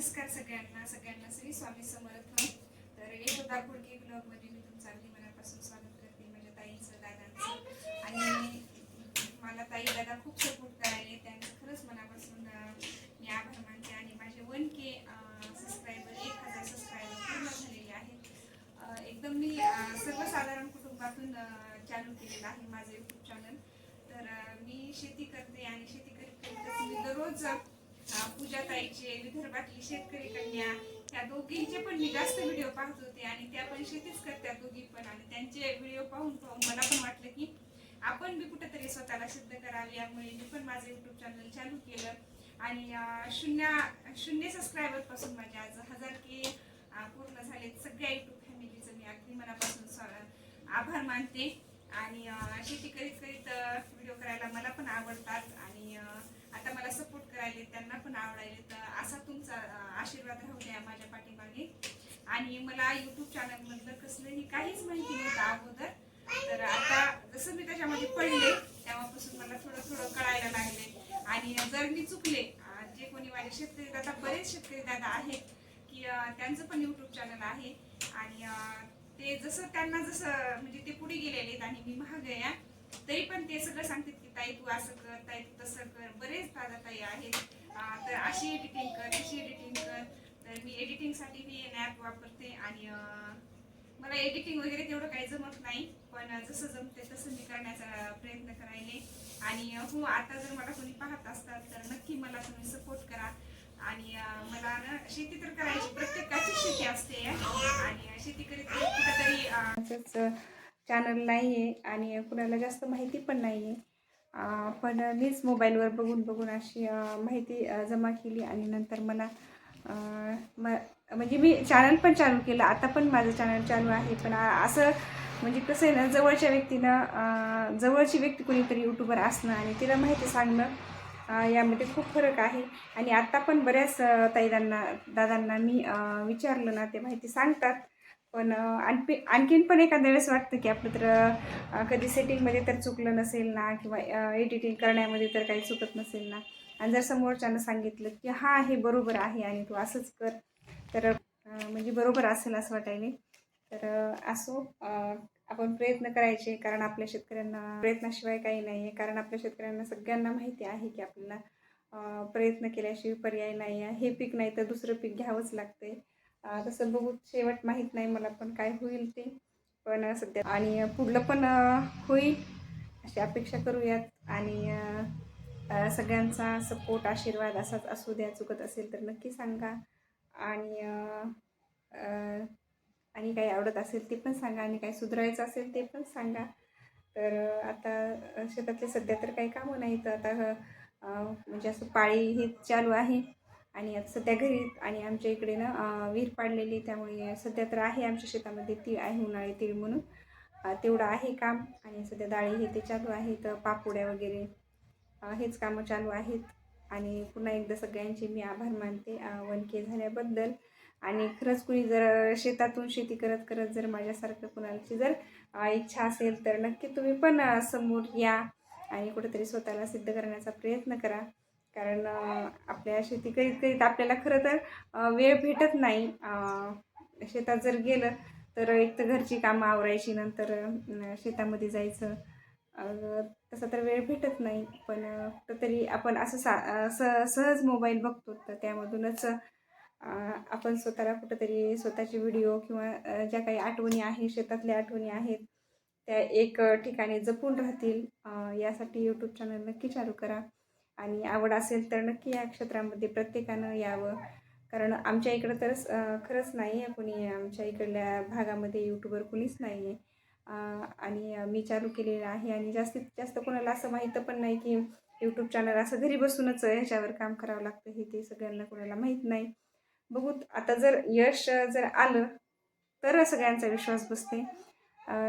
नमस्कार सगळ्यांना. सगळ्यांना श्री स्वामी समर्थ. तर यशोदा खोडके ब्लॉगमध्ये मी तुमचं अगदी मनापासून स्वागत करते माझ्या ताईंचं दादांचं. आणि मला ताई दादा खूप सपोर्ट करायले. त्यांचं खरंच मनापासून मी आभार मानते. आणि माझे वन के सबस्क्रायबर एक हजार सबस्क्रायबर पूर्ण झालेले आहेत. एकदम मी सर्वसाधारण कुटुंबातून चालू केलेलं आहे माझं यूट्यूब चॅनल तर मी शेती करते आणि शेती करीत मी दररोज पूजा ताईचे विदर्भातली शेतकरी कन्या त्या दोघींचे पण मी जास्त व्हिडिओ पाहत होते आणि त्या पण शेतीच करतात दोघी पण. आणि त्यांचे व्हिडिओ पाहून पाहून मला पण वाटलं की आपण बी कुठेतरी स्वतःला सिद्ध करावे. यामुळे मी पण माझं युट्यूब चॅनल चालू केलं. आणि शून्य शून्य सबस्क्रायबरपासून माझे आज हजार के पूर्ण झाले सगळ्या युट्यूब फॅमिलीचं मी अगदी मनापासून आभार मानते. आणि शेती करीत करीत व्हिडिओ करायला मला पण आवडतात. आणि आता मला सपोर्ट करायले त्यांना पण आवडायले. तर असा तुमचा आशीर्वाद राहू द्या माझ्या पाठीमागे. आणि मला युट्यूब चॅनल मधलं कसलंही काहीच माहिती नव्हतं अगोदर. तर आता जसं मी त्याच्यामध्ये पडले तेव्हापासून मला थोडं थोडं कळायला लागले. आणि जर मी चुकले जे कोणी माझे शेतकरी दादा बरेच शेतकरी दादा आहेत की त्यांचं पण युट्यूब चॅनल आहे. आणि ते जसं त्यांना जसं म्हणजे ते पुढे गेलेले आहेत आणि मी महाग आहे तरी पण ते सगळं सांगतात की ताई तू असं कर ताई तू तसं कर. बरेच दादा ताई आहेत. तर अशी एडिटिंग कर तशी एडिटिंग कर. तर मी एडिटिंगसाठी मी ॲप वापरते आणि मला एडिटिंग वगैरे तेवढं काही जमत नाही पण जसं जमते तसं मी करण्याचा प्रयत्न करायले. आणि हो आता जर मला कोणी पाहत असतात तर नक्की मला तुम्ही सपोर्ट करा. आणि मला ना शेती तर करायची प्रत्येकाची शेती असते. आणि शेती करीत करीत कुठेतरी चॅनल नाही आहे आणि कुणाला जास्त माहिती पण नाही आहे पण मीच मोबाईलवर बघून बघून अशी माहिती जमा केली आणि नंतर मला म म्हणजे मी चॅनल पण चालू केलं. आता पण माझं चॅनल चालू आहे. पण असं म्हणजे कसं आहे ना जवळच्या व्यक्तीनं जवळची व्यक्ती कोणीतरी यूट्यूबर असणं आणि तिला माहिती सांगणं यामध्ये खूप फरक आहे. आणि आत्ता पण बऱ्याच ताईदांना दादांना मी विचारलं ना ते माहिती सांगतात. पण आणखी आणखीन पण एखाद्या वेळेस वाटतं की आपलं तर कधी सेटिंगमध्ये तर चुकलं नसेल ना किंवा एडिटिंग करण्यामध्ये तर काही चुकत नसेल ना. आणि जर समोरच्यानं सांगितलं की हा हे बरोबर आहे आणि तू असंच कर तर म्हणजे बरोबर असेल असं वाटायले. तर असो आपण प्रयत्न करायचे कारण आपल्या शेतकऱ्यांना प्रयत्नाशिवाय काही नाही आहे कारण आपल्या शेतकऱ्यांना सगळ्यांना माहिती आहे की आपल्याला प्रयत्न केल्याशिवाय पर्याय नाही आहे हे पीक नाही तर दुसरं पीक घ्यावंच लागते आहे तसं बघू शेवट माहीत नाही मला पण काय होईल ते. पण सध्या आणि पुढलं पण होईल अशी अपेक्षा करूयात. आणि सगळ्यांचा सपोर्ट आशीर्वाद असाच असू द्या चुकत असेल तर नक्की सांगा. आणि आणि काही आवडत असेल ते पण सांगा आणि काही सुधारायचं असेल ते पण सांगा. तर आता शेतातले सध्या तर काही कामं नाही तर आता म्हणजे असं पाळी हे चालू आहे. आणि आता सध्या घरी आणि आमच्या इकडे ना विहीर पाडलेली त्यामुळे सध्या तर आहे आमच्या शेतामध्ये तीळ आहे उन्हाळी तीळ म्हणून. तेवढं आहे काम आणि सध्या डाळी हे ते चालू आहेत पापुड्या पापोड्या वगैरे हेच कामं चालू आहेत. आणि पुन्हा एकदा सगळ्यांचे मी आभार मानते वन वनके झाल्याबद्दल. आणि खरंच कुणी जर शेतातून शेती करत करत जर माझ्यासारखं कुणाची जर इच्छा असेल तर नक्की तुम्ही पण समोर या. आणि कुठेतरी स्वतःला सिद्ध करण्याचा प्रयत्न करा. कारण आपल्या शेती करीत करीत आपल्याला खरं तर वेळ भेटत नाही. शेतात जर गेलं तर एक तर घरची कामं आवरायची नंतर शेतामध्ये जायचं. तसा तर वेळ भेटत नाही. पण तरी आपण असं सा स सहज मोबाईल बघतो. तर त्यामधूनच आपण स्वतःला कुठंतरी स्वतःचे व्हिडिओ किंवा ज्या काही आठवणी आहे शेतातल्या आठवणी आहेत त्या एक ठिकाणी जपून राहतील. यासाठी यूट्यूब चॅनल नक्की चालू करा. आणि आवड असेल तर नक्की या क्षेत्रामध्ये प्रत्येकानं यावं. कारण आमच्या इकडं तर खरंच नाही आहे कोणी. आमच्या इकडल्या भागामध्ये यूट्यूबर कुणीच नाही आहे आणि मी चालू केलेलं आहे आणि जास्तीत जास्त कोणाला असं माहीत पण नाही की यूट्यूब चॅनल असं घरी बसूनच ह्याच्यावर काम करावं लागतं हे ते सगळ्यांना कोणाला माहीत नाही. बघू आता जर यश जर आलं तर सगळ्यांचा विश्वास बसते.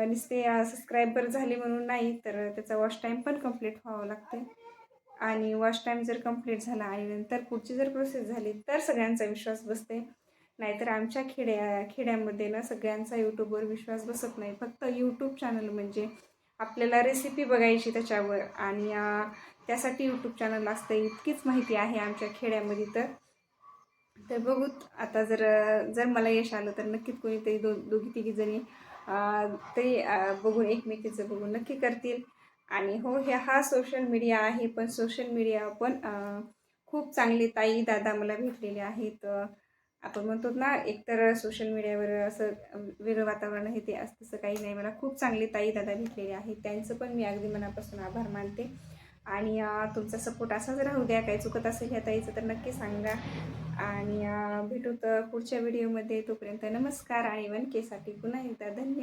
नुसते सबस्क्रायबर झाले म्हणून नाही तर त्याचा वॉच टाईम पण कंप्लीट व्हावं लागते. आणि वॉच टाईम जर कंप्लीट झाला आणि नंतर पुढची जर प्रोसेस झाली तर सगळ्यांचा विश्वास बसते. नाहीतर आमच्या खेड्या खेड्यामध्ये ना सगळ्यांचा यूट्यूबवर विश्वास बसत नाही. फक्त यूट्यूब चॅनल म्हणजे आपल्याला रेसिपी बघायची त्याच्यावर आणि त्यासाठी यूट्यूब चॅनल असतं. इतकीच माहिती आहे आमच्या खेड्यामध्ये तर. तर बघू आता जर जर मला यश आलं तर नक्कीच कोणीतरी दो दोघी तिघी जणी ते बघून एकमेकीचं बघून नक्की करतील. आणि हो हे हा सोशल मीडिया आहे पण सोशल मीडिया पण खूप चांगले ताई दादा मला भेटलेले आहेत. आपण म्हणतो ना एकतर सोशल मीडियावर असं वेगळं वातावरण आहे ते असं तसं काही नाही. मला खूप चांगले ताई दादा भेटलेले आहेत. त्यांचं पण मी अगदी मनापासून आभार मानते. आणि तुमचा सपोर्ट असाच राहू द्या. काही चुकत असेल ह्या ताईचं तर नक्की सांगा. आणि भेटू तर पुढच्या व्हिडिओमध्ये तोपर्यंत नमस्कार आणि वन केसाठी पुन्हा एकदा धन्यवाद.